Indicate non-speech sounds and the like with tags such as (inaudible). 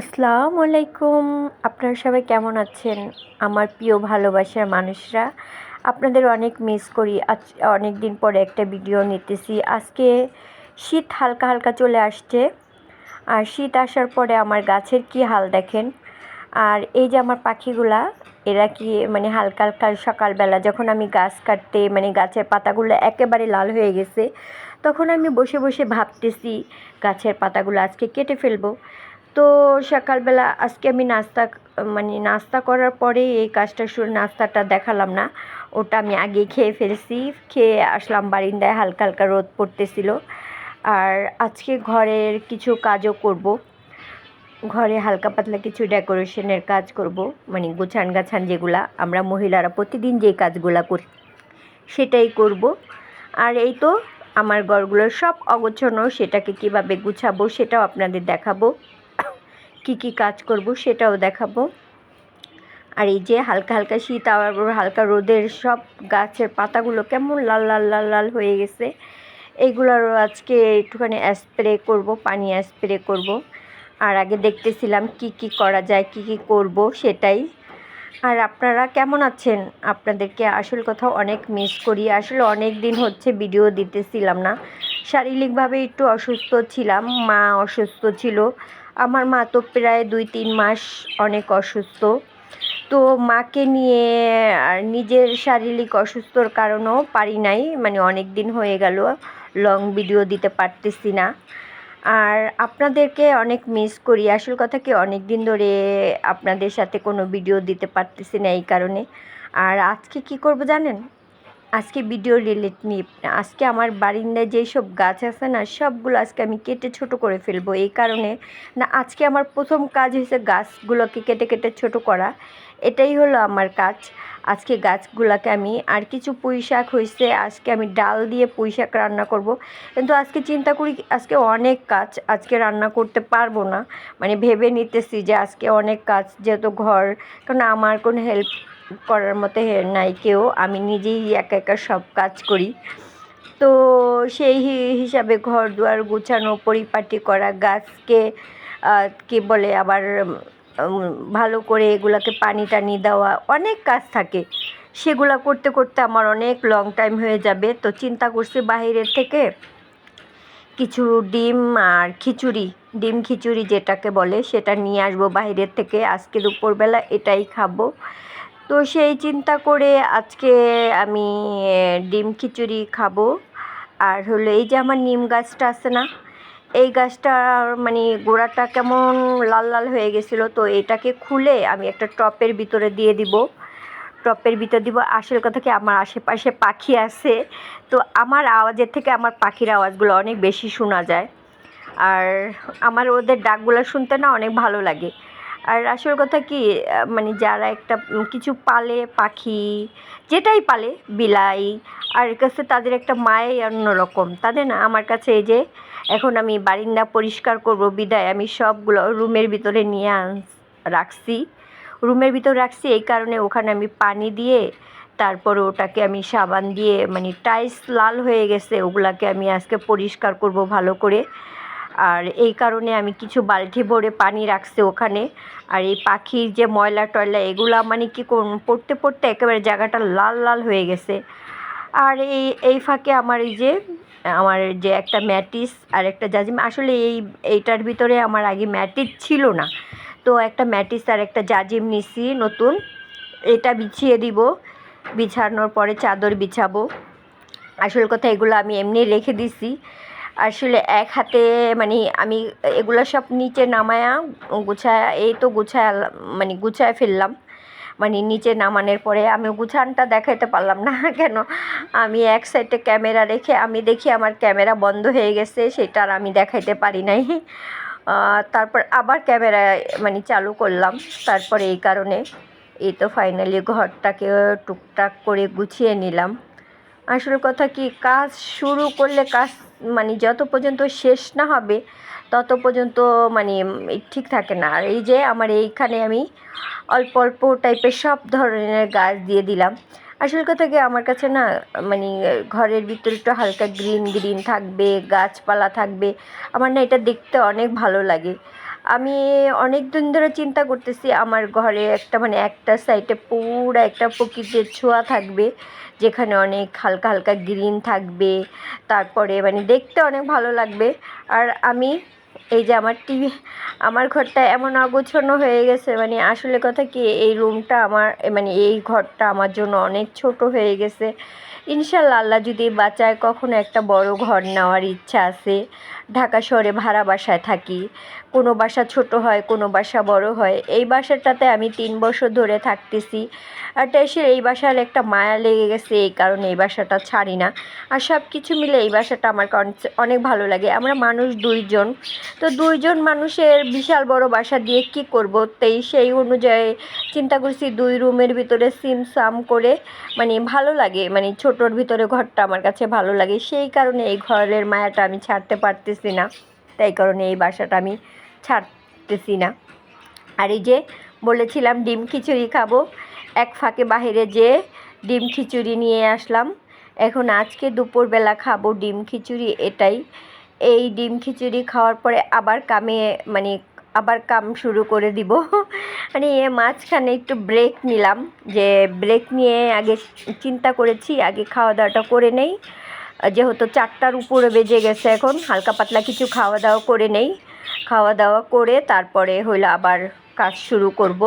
আসসালামু আলাইকুম। আপনারা সবাই কেমন আছেন? আমার প্রিয় ভালোবাসার মানুষরা, আপনাদের অনেক মিস করি। আজ অনেক দিন পরে একটা ভিডিও নিতেছি। আজকে শীত হালকা হালকা চলে আসছে। আর শীত আসার পরে আমার গাছের কি হাল দেখেন? আর এই যে আমার পাখিগুলা, এরা কি মানে হালকা হালকা সকালবেলা যখন আমি গাছ কাটতে মানে গাছের পাতাগুলো একেবারে লাল হয়ে গেছে, তখন আমি বসে বসে ভাবতেছি, গাছের পাতাগুলো আজকে কেটে ফেলব। তো সকালবেলা আজকে আমি নাস্তা মানে নাস্তা করার পরে এই কাজটা শুরু, নাস্তাটা দেখালাম না। ওটা আমি আগে খেয়ে ফেলছি। খেয়ে আসলাম বারিন্দায়, হালকা হালকা রোদ পড়তেছিল। আর আজকে ঘরের কিছু কাজও করব। ঘরে হালকা পাতলা কিছু ডেকোরেশনের কাজ করব মানে গোছান গাছান যেগুলা। আমরা মহিলারা প্রতিদিন যে কাজগুলা করি, সেটাই করব। আর এই তো আমার ঘরগুলোর সব অগোছানো, সেটাকে কীভাবে গুছাবো সেটাও আপনাদের দেখাবো। কি কি কাজ করব সেটাও দেখাবো। আর এই যে হালকা হালকা শীত, আবার হালকা রোদের সব গাছের পাতাগুলো কেমন লাল লাল লাল লাল হয়ে গেছে। এইগুলোরও আজকে একটুখানি স্প্রে করব, পানি স্প্রে করব। আর আগে দেখতেছিলাম কি কি করা যায়, কি কি করব সেটাই। আর আপনারা কেমন আছেন? আপনাদেরকে আসল কথা অনেক মিস করি। আসলে অনেক দিন হচ্ছে ভিডিও দিতেছিলাম না। শারীরিকভাবে একটু অসুস্থ ছিলাম, মা অসুস্থ ছিল। আমার মা তো প্রায় দুই, তিন মাস অনেক অসুস্থ। তো মাকে নিয়ে, আর নিজের শারীরিক অসুস্থর কারণেও পারি নাই মানে অনেক দিন হয়ে গেল লং ভিডিও দিতে পারতেছি না। আর আপনাদেরকে অনেক মিস করি, আসল কথা কি অনেক দিন ধরে আপনাদের সাথে কোনো ভিডিও দিতে পারতেছি না এই কারণে। আর আজকে কি করব জানেন? আজকে ভিডিও রিলেট নিয়ে, আজকে আমার বারিন্দায় যেই সব গাছ আছে না, সবগুলো আজকে আমি কেটে ছোট করে ফেলব। এই কারণে না, আজকে আমার প্রথম কাজ হয়েছে গাছগুলোকে কেটে কেটে ছোট করা। এটাই হলো আমার কাজ। আজকে গাছগুলোকে আমি, আর কিছু পুঁই শাক হয়েছে, আজকে আমি ডাল দিয়ে পুঁই শাক রান্না করব। কিন্তু আজকে চিন্তা করি, আজকে অনেক কাজ আজকে রান্না করতে পারব না। মানে ভেবে নিতেছি যে আজকে অনেক কাজ, যেহেতু ঘর, কারণ আমার কোনো হেল্প করার মতো নাই, কেউ, আমি নিজেই একা একা সব কাজ করি। তো সেই হিসাবে ঘর দুয়ার গুছানো, পরিপাটি করা, গাছকে কি বলে, আবার ভালো করে এগুলাকে পানি টানি দেওয়া, অনেক কাজ থাকে। সেগুলা করতে করতে আমার অনেক লং টাইম হয়ে যাবে। তো চিন্তা করছি বাহিরের থেকে কিছু ডিম আর খিচুড়ি, ডিম খিচুড়ি যেটাকে বলে, সেটা নিয়ে আসব বাইরের থেকে। আজকে দুপুরবেলা এটাই খাব। তো সেই চিন্তা করে আজকে আমি ডিম খিচুড়ি খাব। আর হলো এই যে আমার নিম গাছটা আছে না, এই গাছটা মানে গোড়াটা কেমন লাল লাল হয়ে গেছিল, তো এটাকে খুলে আমি একটা টপের ভিতরে দিয়ে দিব। টপের ভিতর দিব, আসল কথা কি আমার আশেপাশে পাখি আছে, তো আমার আওয়াজের থেকে আমার পাখির আওয়াজগুলো অনেক বেশি শোনা যায়। আর আমার ওদের ডাকগুলো শুনতে না অনেক ভালো লাগে। আর আসল কথা কি মানে যারা একটা কিছু পালে পাখি, যেটাই পালে, বিলাই, আর কাছে তাদের একটা মায়াই অন্যরকম। তাদের না, আমার কাছে এই যে, এখন আমি বারিন্দা পরিষ্কার করব, বিদায়, আমি সবগুলো রুমের ভিতরে নিয়ে রাখছি। রুমের ভিতর রাখছি, এই কারণে ওখানে আমি পানি দিয়ে, তারপরে ওটাকে আমি সাবান দিয়ে মানে টাইলস লাল হয়ে গেছে, ওগুলাকে আমি আজকে পরিষ্কার করব ভালো করে। আর এই কারণে আমি কিছু বালতি ভরে পানি রাখছি ওখানে। আর এই পাখির যে ময়লা টয়লা, এগুলা মানে কি পড়তে পড়তে একেবারে জায়গাটা লাল লাল হয়ে গেছে। আর এই এই ফাঁকে আমার এই যে, আমার যে একটা ম্যাটিস আর একটা জাজিম, আসলে এই, এইটার ভিতরে আমার আগে ম্যাটিস ছিল না। তো একটা ম্যাটিস আর একটা জাজিম নিছি নতুন। এটা বিছিয়ে দিব। বিছানোর পরে চাদর বিছাবো। আসল কথা এগুলো আমি এমনি রেখে দিছি। আসলে এক হাতে মানে আমি এগুলো সব নিচে নামায়া গুছায়, এই তো গুছায় মানে গুছায় ফেললাম। মানে নিচে নামানোর পরে আমি গুছানটা দেখাইতে পারলাম না (laughs) কেন? আমি এক সাইডে ক্যামেরা রেখে, আমি দেখি আমার ক্যামেরা বন্ধ হয়ে গেছে, সেটা আর আমি দেখাইতে পারি নাই। তারপর আবার ক্যামেরা মানে চালু করলাম। তারপরে এই কারণে এই তো ফাইনালি ঘরটাকে টুকটাক করে গুছিয়ে নিলাম। আসল কথা কি, কাজ শুরু করলে কাজ মানে যত পর্যন্ত শেষ না হবে, তত পর্যন্ত মানে ঠিক থাকে না। আর এই যে আমার এইখানে আমি অল্প অল্প টাইপের সব ধরনের গাছ দিয়ে দিলাম। আসল কথা কি, আমার কাছে না মানে ঘরের ভিতরে একটু হালকা গ্রিন গ্রিন থাকবে, গাছপালা থাকবে। আমার না এটা দেখতে অনেক ভালো লাগে। আমি অনেক দিন ধরে চিন্তা করতেছি, আমার ঘরে একটা মানে একটা সাইডে পুরো একটা প্রকৃতির ছোঁয়া থাকবে, যেখানে অনেক হালকা হালকা গ্রিন থাকবে, তারপরে মানে দেখতে অনেক ভালো লাগবে। আর আমি এই যে আমার টিভি আমার ঘরটা এমন অগোছন্ন হয়ে গেছে মানে আসলে কথা কি, এই রুমটা আমার মানে এই ঘরটা আমার জন্য অনেক ছোট হয়ে গেছে। ইনশাল্লাহ আল্লাহ যদি বাঁচায়, কখনো একটা বড় ঘর নেওয়ার ইচ্ছা আছে। ঢাকা শহরে ভাড়া বাসায় থাকি। কোনো বাসা ছোট হয়, কোনো বাসা বড় হয়। এই বাসাটাতে আমি তিন বছর ধরে থাকতেছি। আর সে এই বাসার একটা মায়া লেগে গেছে এই কারণে এই বাসাটা ছাড়ি না। আর সব কিছু মিলে এই বাসাটা আমার অনেক ভালো লাগে। আমরা মানুষ দুইজন। তো দুইজন মানুষের বিশাল বড় বাসা দিয়ে কি করব? তাই সেই অনুযায়ী চিন্তা করছি দুই রুমের ভিতরে সিম সাম করে মানে ভালো লাগে। মানে ছোটোর ভিতরে ঘরটা আমার কাছে ভালো লাগে। সেই কারণে এই ঘরের মায়াটা আমি ছাড়তে পারতেছি না। তাই কারণে এই বাসাটা আমি ছাড়তেছি না। আর এই যে বলেছিলাম ডিম খিচুড়ি খাব, এক ফাঁকে বাইরে যেয়ে ডিম খিচুড়ি নিয়ে আসলাম। এখন আজকে দুপুরবেলা খাব ডিম খিচুড়ি, এটাই। এই ডিম খিচুড়ি খাওয়ার পরে আবার কামে মানে আবার কাম শুরু করে দিব। মানে মাঝখানে একটু ব্রেক নিলাম, যে ব্রেক নিয়ে আগে চিন্তা করেছি, আগে খাওয়া দাওয়াটা করে নেই। যেহেতু চারটার উপরে বেজে গেছে এখন, হালকা পাতলা কিছু খাওয়া দাওয়া করে নেই। খাওয়া দাওয়া করে তারপরে হইল আবার কাজ শুরু করব।